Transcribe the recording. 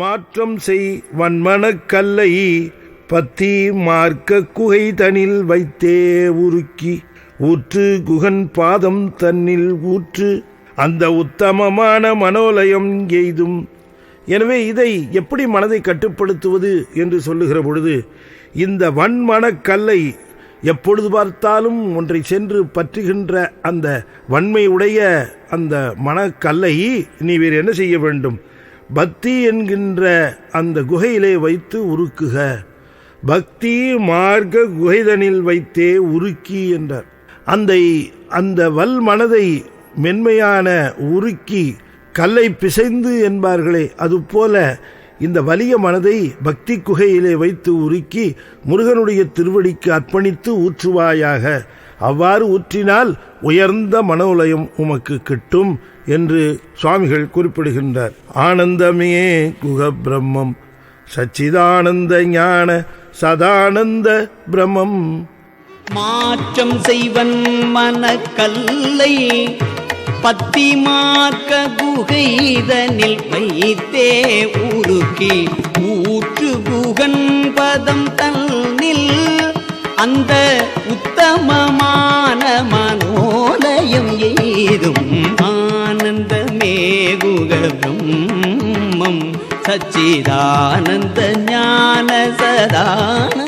மாற்றம் செய் வன்மணக்கல்லை பத்தி மார்க்க குகை தனில் வைத்தே உருக்கி ஊற்று குகன் பாதம் தன்னில் ஊற்று அந்த உத்தமமான மனோலயம் எய்தும். எனவே இதை எப்படி மனதை கட்டுப்படுத்துவது என்று சொல்லுகிற பொழுது இந்த வன்மணக்கல்லை எப்பொழுது பார்த்தாலும் ஒன்றை சென்று பற்றுகின்ற அந்த வன்மையுடைய அந்த மனக்கல்லை நீ வேறு என்ன செய்ய வேண்டும்? பக்தி என்கின்ற அந்த குகையிலே வைத்து உருக்குக. பக்தி மார்க்க குகைதனில் வைத்தே உருக்கி என்றார். அந்த அந்த வல் மனதை மென்மையான உருக்கி கல்லை பிசைந்து என்பார்களே அதுபோல இந்த வலிய மனதை பக்தி குகையிலே வைத்து உருக்கி முருகனுடைய திருவடிக்கு அர்ப்பணித்து ஊற்றுவாயாக. அவ்வாறு ஊற்றினால் உயர்ந்த மனோலயம் உமக்கு கிட்டும் என்று சுவாமிகள் குறிப்பிடுகின்றார். ஆனந்தமே குக பிரம்மம். சச்சிதானந்த ஞான சதானந்த பிரம்மம். மாற்றம் செய்வன் மனக்கல்லை பத்தி மார்க்க குகைதனில் வைத்தே உருக்கி ஊற்று குகன் பதம் தன்னில் அந்த உத்தமமான மனோலயம் ஏதும் ஆனந்த குக பிரம்மம். சச்சிதானந்த ஞான சதான